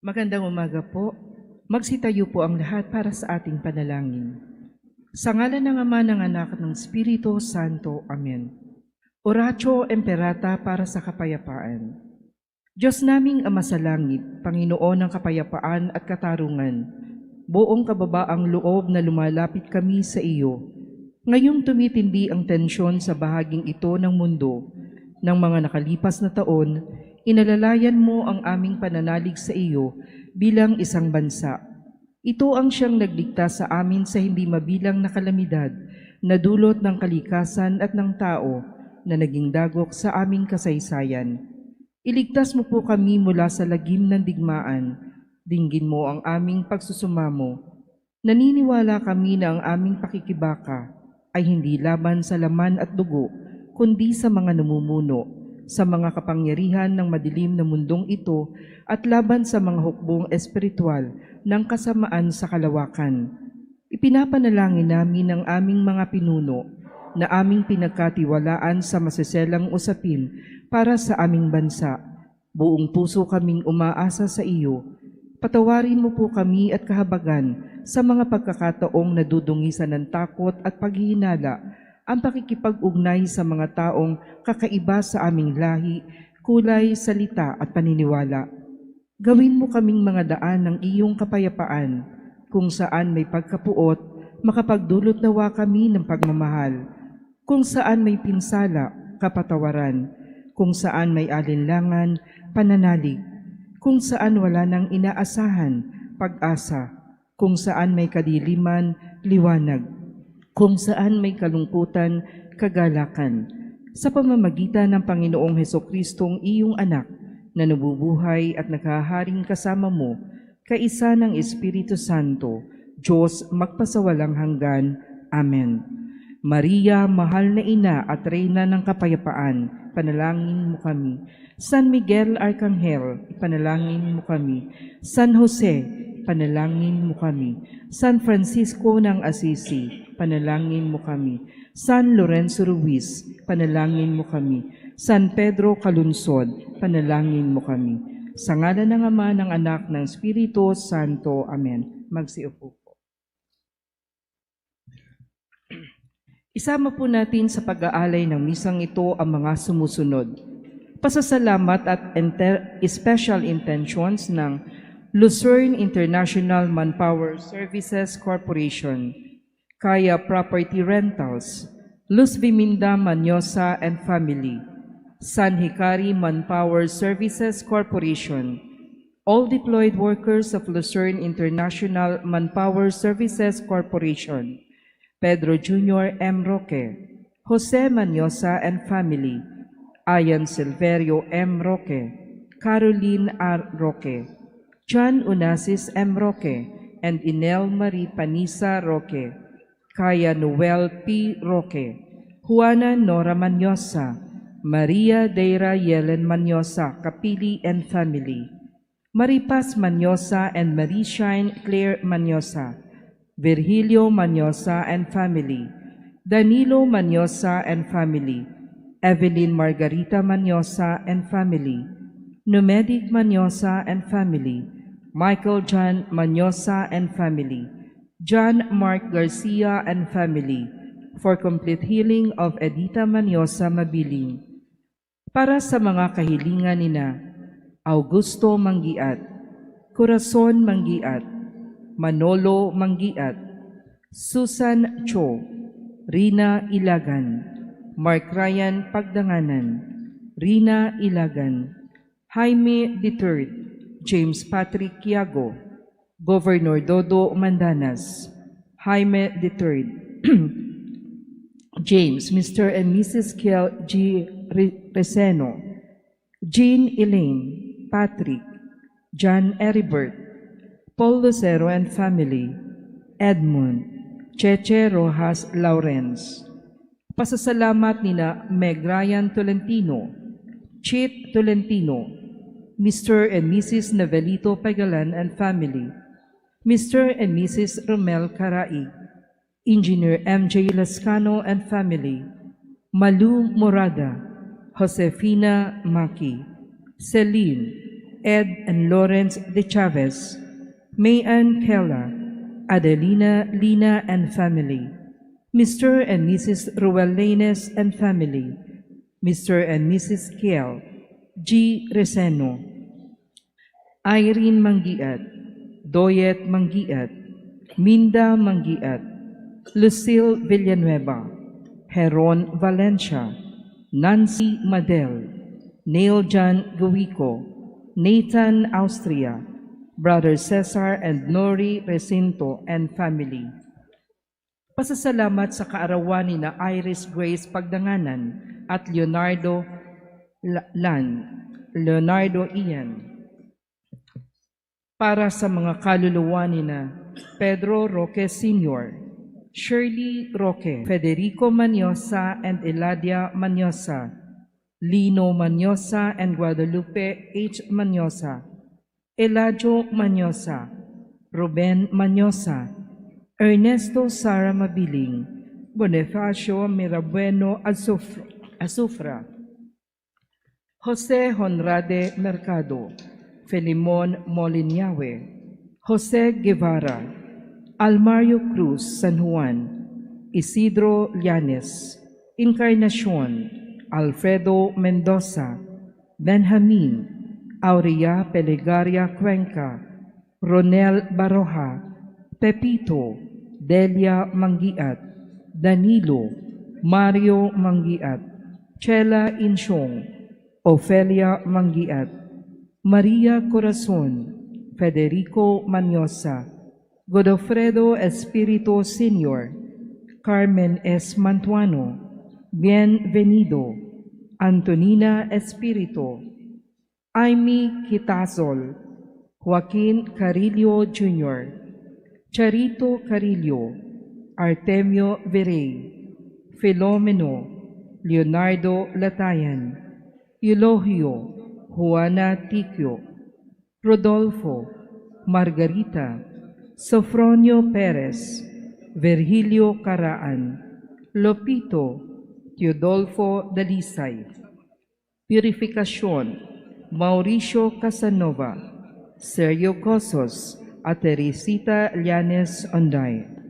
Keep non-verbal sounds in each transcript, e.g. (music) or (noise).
Magandang umaga po. Magsitayo po ang lahat para sa ating panalangin. Sa ngalan ng Ama ng Anak ng Espiritu Santo. Amen. Oratio Imperata para sa kapayapaan. Diyos naming Ama sa Langit, Panginoon ng kapayapaan at katarungan, buong kababaang loob na lumalapit kami sa iyo. Ngayong tumitindi ang tensyon sa bahaging ito ng mundo, ng mga nakalipas na taon, inalalayan mo ang aming pananalig sa iyo bilang isang bansa. Ito ang siyang nagligtas sa amin sa hindi mabilang na kalamidad na dulot ng kalikasan at ng tao na naging dagok sa aming kasaysayan. Iligtas mo po kami mula sa lagim ng digmaan. Dinggin mo ang aming pagsusumamo. Naniniwala kami na ang aming pakikibaka ay hindi laban sa laman at dugo, kundi sa mga namumuno, sa mga kapangyarihan ng madilim na mundong ito at laban sa mga hukbong espiritual ng kasamaan sa kalawakan. Ipinapanalangin namin ang aming mga pinuno na aming pinagkatiwalaan sa maseselang usapin para sa aming bansa. Buong puso kaming umaasa sa iyo. Patawarin mo po kami at kahabagan sa mga pagkakataong nadudungisan ng takot at paghihinala ang pakikipag-ugnay sa mga taong kakaiba sa aming lahi, kulay, salita at paniniwala. Gawin mo kaming mga daan ng iyong kapayapaan, kung saan may pagkapuot, makapagdulot nawa kami ng pagmamahal, kung saan may pinsala, kapatawaran, kung saan may alinlangan, pananalig, kung saan wala nang inaasahan, pag-asa, kung saan may kadiliman, liwanag, kung saan may kalungkutan, kagalakan, sa pamamagitan ng Panginoong Heso Kristong iyong anak, na nabubuhay at nakaharing kasama mo, kaisa ng Espiritu Santo, Diyos magpasawalang hanggan. Amen. Maria, mahal na ina at reyna ng kapayapaan, panalangin mo kami. San Miguel Arcangel, panalangin mo kami. San Jose, panalangin mo kami. San Francisco ng Assisi, panalangin mo kami. San Lorenzo Ruiz, panalangin mo kami. San Pedro Calunsod, panalangin mo kami. Sa ngala ng Ama, ng Anak, ng Espiritu Santo. Amen. Magsiupo po. Isama po natin sa pag-aalay ng misang ito ang mga sumusunod. Pasasalamat at special intentions ng Lucerne International Manpower Services Corporation, Kaya Property Rentals, Luz Biminda Manyosa and Family, San Hikari Manpower Services Corporation, all deployed workers of Lucerne International Manpower Services Corporation, Pedro Jr. M. Roque, Jose Manyosa and Family, Ayan Silverio M. Roque, Caroline R. Roque, John Unasis M. Roque, and Inel Marie Panisa Roque, Kaya Noel P. Roque, Juana Nora Manyosa, Maria Deira Yelen Manyosa, Kapili and Family, Maripas Manyosa and Marie Shine Claire Manyosa, Virgilio Manyosa and Family, Danilo Manyosa and Family, Evelyn Margarita Manyosa and Family, Numedic Manyosa and Family, Michael John Manyosa and Family, John Mark Garcia and Family, for complete healing of Edita Manyosa Mabiling, para sa mga kahilingan nina Augusto Manggiat, Corazon Manggiat, Manolo Manggiat, Susan Cho, Rina Ilagan, Mark Ryan Pagdanganan, Rina Ilagan, Jaime III, James Patrick Kiago, Governor Dodo Mandanas, Jaime III, (clears throat) James, Mr. and Mrs. Kiel G. Re- Reseno, Jean Elaine, Patrick, John Eribert, Paul Lucero and family, Edmund, Cheche Rojas Lawrence. Pasasalamat nina Meg Ryan Tolentino, Chit Tolentino, Mr. and Mrs. Navelito Pagalan and family, Mr. and Mrs. Romel Carai, Engineer MJ Lascano and family, Malu Morada, Josefina Maki, Celine, Ed and Lawrence de Chavez, Mayan Kela, Adelina Lina and family, Mr. and Mrs. Ruelanes and family, Mr. and Mrs. Kiel, G. Reseno, Irene Mangiat, Doyet Mangiat, Minda Mangiat, Lucille Villanueva, Heron Valencia, Nancy Madel, Neil John Guico, Nathan Austria, Brother Cesar and Nori Recinto and family. Pasasalamat sa kaarawan ni na Iris Grace Pagdanganan at Leonardo La- Lan, Leonardo Ian. Para sa mga kaluluwa ni na Pedro Roque Sr., Shirley Roque, Federico Manyosa and Eladia Manyosa, Lino Manyosa and Guadalupe H. Manyosa, Eladio Manyosa, Ruben Manyosa, Ernesto Sara Mabiling, Bonifacio Mirabueno Azufra, Azufra Jose Honrade Mercado, Felimon Moliniawe, Jose Guevara, Almario Cruz San Juan, Isidro Llanes, Encarnacion, Alfredo Mendoza, Benjamin, Aurea Pelegaria Cuenca, Ronel Baroja, Pepito, Delia Mangiat, Danilo, Mario Mangiat, Chela Insyong, Ofelia Mangiat, Maria Corazon, Federico Manyosa, Godofredo Espirito Sr., Carmen S. Mantuano, Bienvenido, Antonina Espirito, Amy Kitazol, Joaquin Carillo Jr., Charito Carillo, Artemio Verey, Filomeno, Leonardo Latayan, Eulogio, Juana Tiquio, Rodolfo, Margarita, Sofronio Perez, Virgilio Caraan, Lopito, Teodolfo Dalisay, Purificación, Mauricio Casanova, Sergio Cosos, at Teresita Llanes Onday.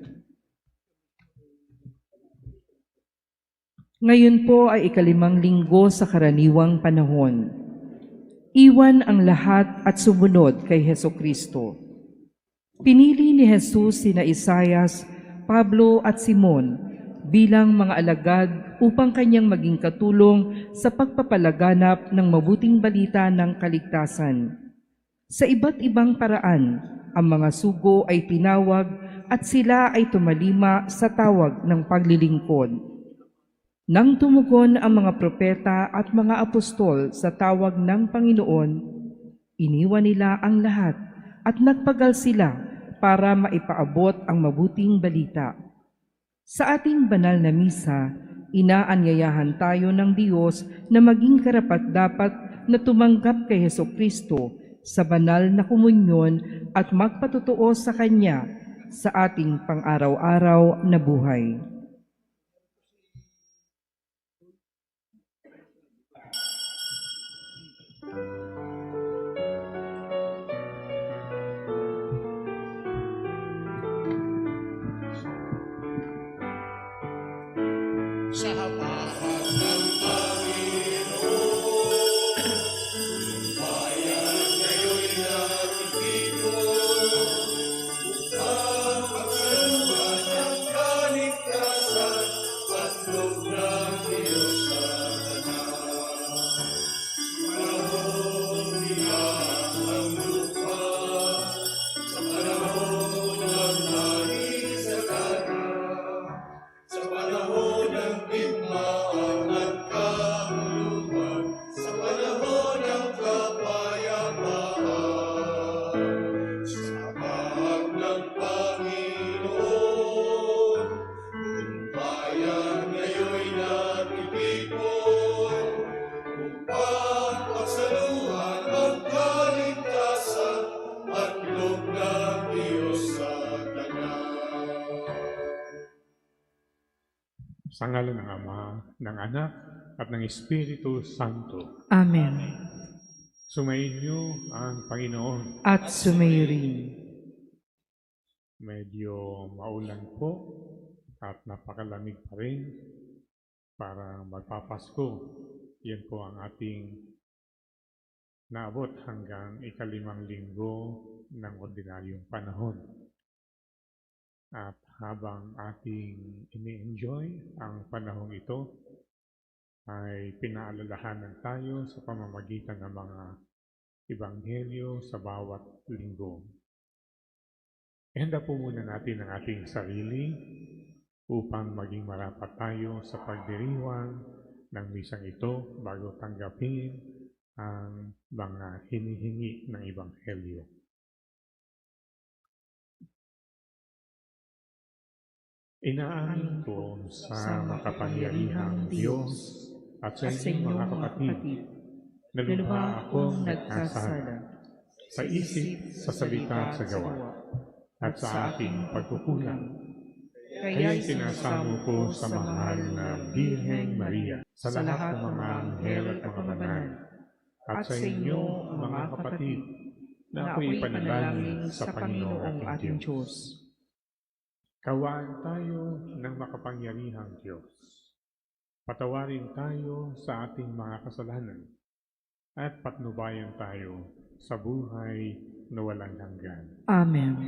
Ngayon po ay ikalimang linggo sa karaniwang panahon. Iwan ang lahat at sumunod kay Heso Kristo. Pinili ni Jesus sina Isayas, Pablo at Simon bilang mga alagad upang kanyang maging katulong sa pagpapalaganap ng mabuting balita ng kaligtasan. Sa iba't ibang paraan, ang mga sugo ay tinawag at sila ay tumalima sa tawag ng paglilingkod. Nang tumugon ang mga propeta at mga apostol sa tawag ng Panginoon, iniwan nila ang lahat at nagpagal sila para maipaabot ang mabuting balita. Sa ating banal na misa, inaanyayahan tayo ng Diyos na maging karapat-dapat na tumanggap kay Heso Kristo sa banal na komunyon at magpatotoo sa Kanya sa ating pang-araw-araw na buhay. Sa ngalan ng Ama, ng Anak, at ng Espiritu Santo. Amen. Sumainyo ang Panginoon. at sumayo rin. Medyo maulan po at napakalamig pa rin para magpapasko. Yan po ang ating naabot hanggang ikalimang linggo ng ordinaryong panahon. At habang ating ini-enjoy ang panahong ito, ay pinaalalahanan tayo sa pamamagitan ng mga ebanghelyo sa bawat linggo. Ihanda po muna natin ang ating sarili upang maging marapat tayo sa pagdiriwang ng misang ito bago tanggapin ang mga hinihingi ng ebanghelyo. Inaamin ko sa makapangyarihang Diyos at sa inyong inyo, mga kapatid na lubha akong nagkasala sa isip, sa salita at sa gawa, at sa aking pagkukulang. Kaya sinasamo ko sa mahal na Birheng Maria, sa lahat ng mga anghel at mga banal, at sa inyo, mga kapatid, na ako'y panalangin sa Panginoong ating Diyos. Kawaan tayo ng makapangyarihang Diyos. Patawarin tayo sa ating mga kasalanan at patnubayan tayo sa buhay na walang hanggan. Amen.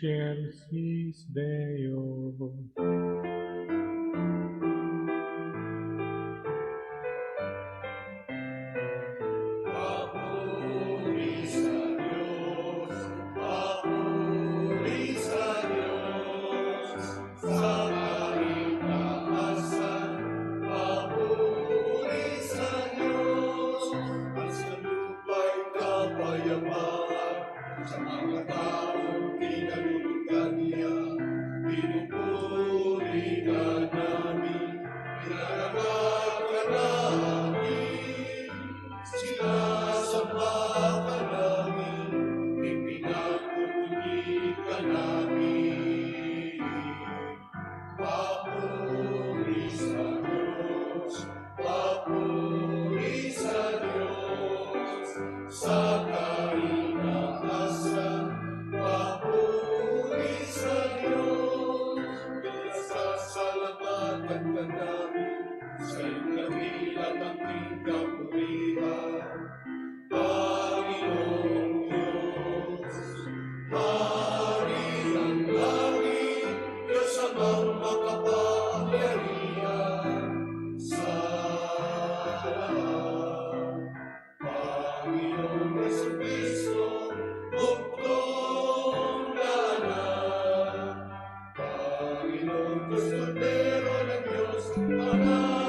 Chelsea's day Cordero de Dios, amado.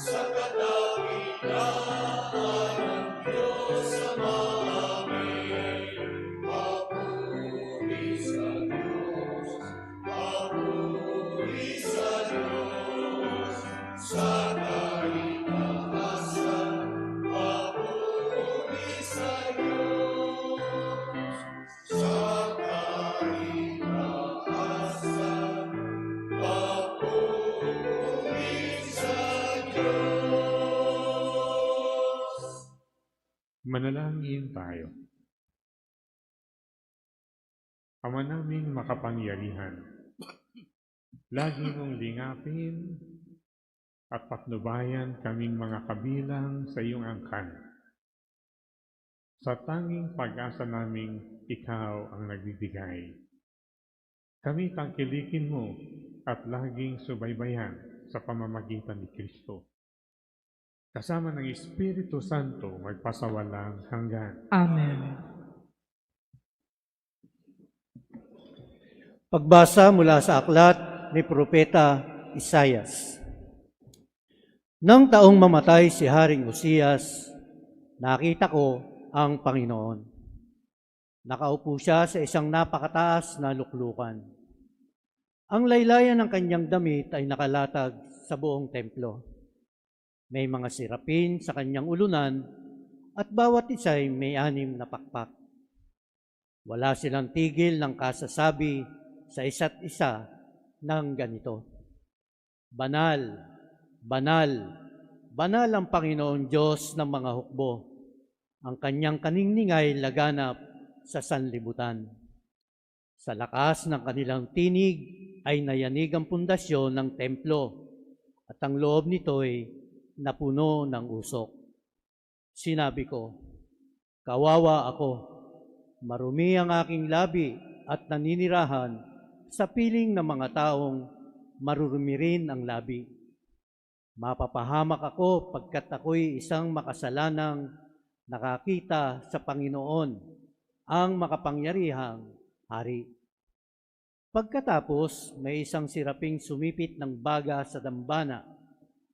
Sa naming makapangyarihan, lagi mong lingapin at patnubayan kaming mga kabilang sa iyong angkan. Sa tanging pag-asa naming ikaw ang nagbibigay. Kami tangkilikin mo at laging subaybayan sa pamamagitan ni Kristo. Kasama ng Espiritu Santo magpasawalang hanggan. Amen. Pagbasa mula sa aklat ni Propeta Isayas. Nang taong mamatay si Haring Usiyas, nakita ko ang Panginoon. Nakaupo siya sa isang napakataas na luklukan. Ang laylayan ng kanyang damit ay nakalatag sa buong templo. May mga sirapin sa kanyang ulunan at bawat isa'y may anim na pakpak. Wala silang tigil ng kasasabi sa isa't isa ng ganito. Banal, banal, banal ang Panginoon Diyos ng mga hukbo. Ang kanyang kaningningay laganap sa sanlibutan. Sa lakas ng kanilang tinig ay nayanig ang pundasyon ng templo at ang loob nito'y napuno ng usok. Sinabi ko, Kawawa ako, marumi ang aking labi at naninirahan sa piling ng mga taong marurumi rin ang labi. Mapapahamak ako pagkat ako'y isang makasalanang nakakita sa Panginoon, ang makapangyarihang hari. Pagkatapos, may isang siraping sumipit ng baga sa dambana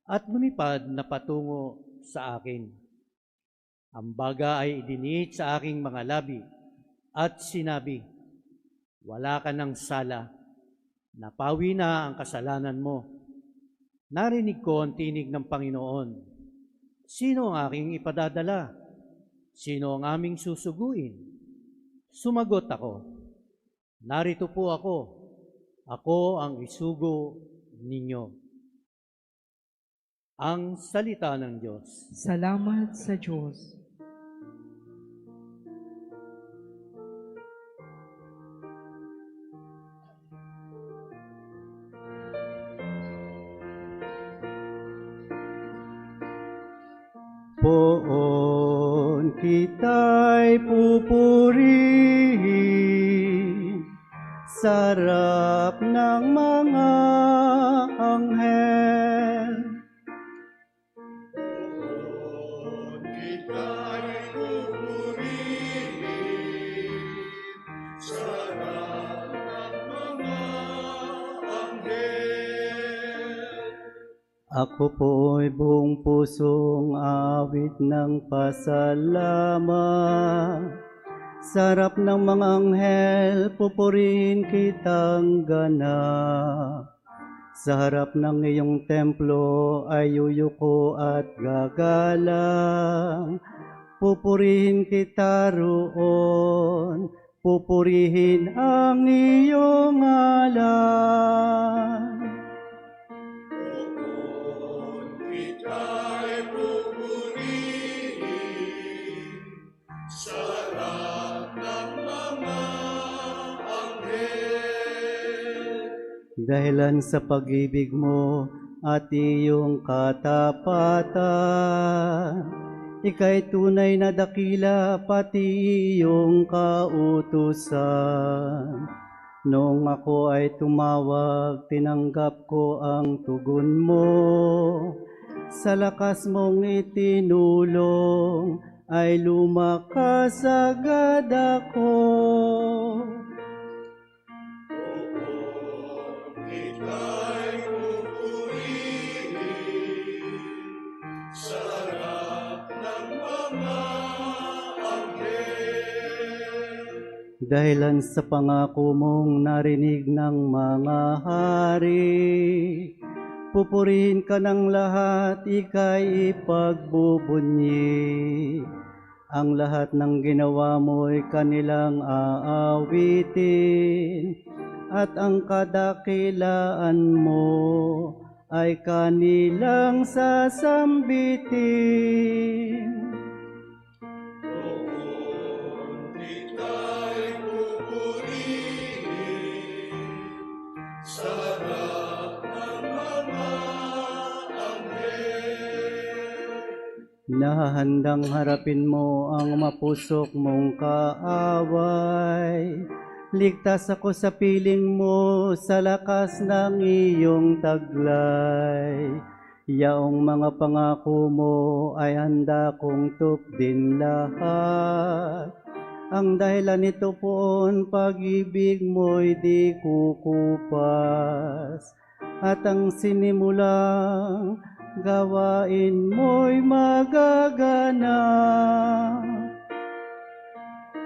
at lumipad na patungo sa akin. Ang baga ay idiniit sa aking mga labi at sinabi, Wala ka ng sala, napawi na ang kasalanan mo. Narinig ko ang tinig ng Panginoon. Sino ang aking ipadadala? Sino ang aming susuguin? Sumagot ako, Narito po ako, ako ang isugo ninyo. Ang salita ng Diyos. Salamat sa Diyos. Ako po'y buong pusong awit ng pasalamat. Sarap ng mga anghel, pupurihin kitang ganap. Sa harap ng iyong templo ay yuyuko at gagalang. Pupurihin kita roon, pupurihin ang iyong ngalan. Dahilan sa pag-ibig mo at iyong katapatan, ika'y tunay na dakila pati iyong kautusan. Noong ako ay tumawag, tinanggap ko ang tugon mo. Sa lakas mong itinulong, ay lumakas agad ako. Dahilan sa pangako mong narinig ng mga hari, pupurihin ka ng lahat, ika'y ipagbubunyi. Ang lahat ng ginawa mo'y kanilang aawitin, at ang kadakilaan mo ay kanilang sasambitin. Nahahandang harapin mo ang mapusok mong kaaway. Ligtas ako sa piling mo sa lakas ng iyong taglay. Yaong mga pangako mo ay handa kong tupdin lahat. Ang dahilan nito poon, pag-ibig mo'y di kukupas. At ang sinimulang gawain mo'y magagana.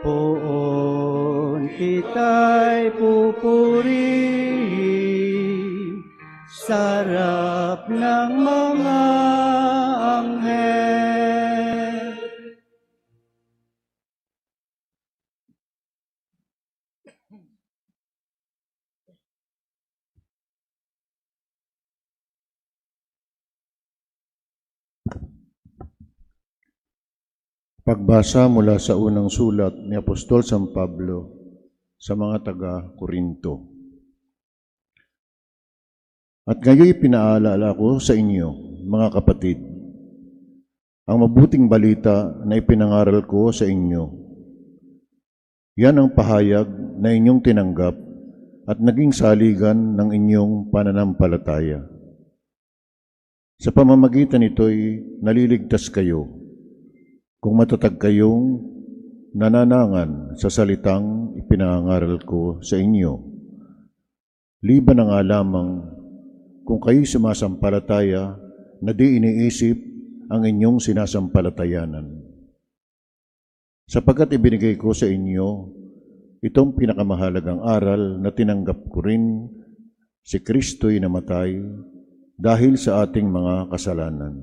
Poon kita'y pupurihin sa harap ng mga anghel. Pagbasa mula sa unang sulat ni Apostol San Pablo sa mga taga-Korinto. At ngayon pinaalala ko sa inyo, mga kapatid, ang mabuting balita na ipinangaral ko sa inyo. Yan ang pahayag na inyong tinanggap at naging saligan ng inyong pananampalataya. Sa pamamagitan nito'y naliligtas kayo kung matatag kayong nananangan sa salitang ipinangaral ko sa inyo. Liban na nga lamang kung kayo'y sumasampalataya na di iniisip ang inyong sinasampalatayanan. Sapagkat ibinigay ko sa inyo itong pinakamahalagang aral na tinanggap ko rin si Kristo'y namatay dahil sa ating mga kasalanan.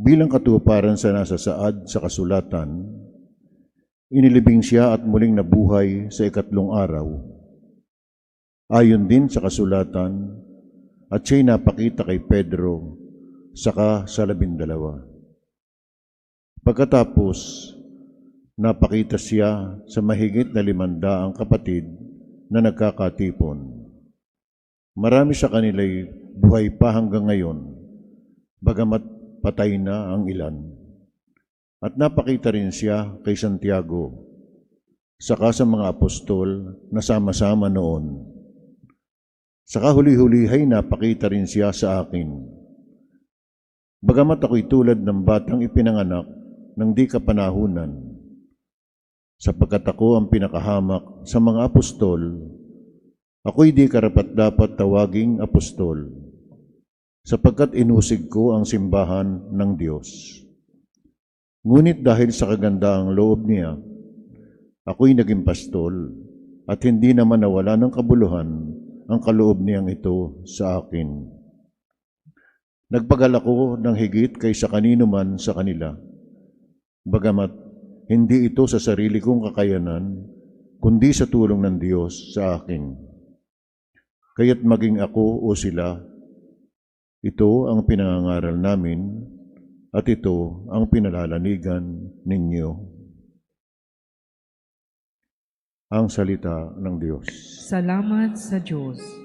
Bilang katuparan sa nasa saad sa kasulatan, inilibing siya at muling nabuhay sa ikatlong araw. Ayon din sa kasulatan, at siya'y napakita kay Pedro, saka sa labindalawa. Pagkatapos, napakita siya sa mahigit na limandaang kapatid na nagkakatipon. Marami sa kanila'y buhay pa hanggang ngayon, bagamat patay na ang ilan. At napakita rin siya kay Santiago, saka sa mga apostol na sama-sama noon. Saka huli-hulihay napakita rin siya sa akin. Bagamat ako'y tulad ng batang ipinanganak ng di kapanahunan, sapagkat ako ang pinakahamak sa mga apostol, ako'y di karapat-dapat tawaging apostol, sapagkat inusig ko ang simbahan ng Diyos. Ngunit dahil sa kagandaang loob niya, ako'y naging pastol at hindi naman nawala ng kabuluhan ang kaloob niyang ito sa akin. Nagpagal ako ng higit kaysa kanino man sa kanila, bagamat hindi ito sa sarili kong kakayanan, kundi sa tulong ng Diyos sa akin. Kaya't maging ako o sila, ito ang pinangangaral namin at ito ang pinalalanigan ninyo. Ang salita ng Diyos. Salamat sa Diyos.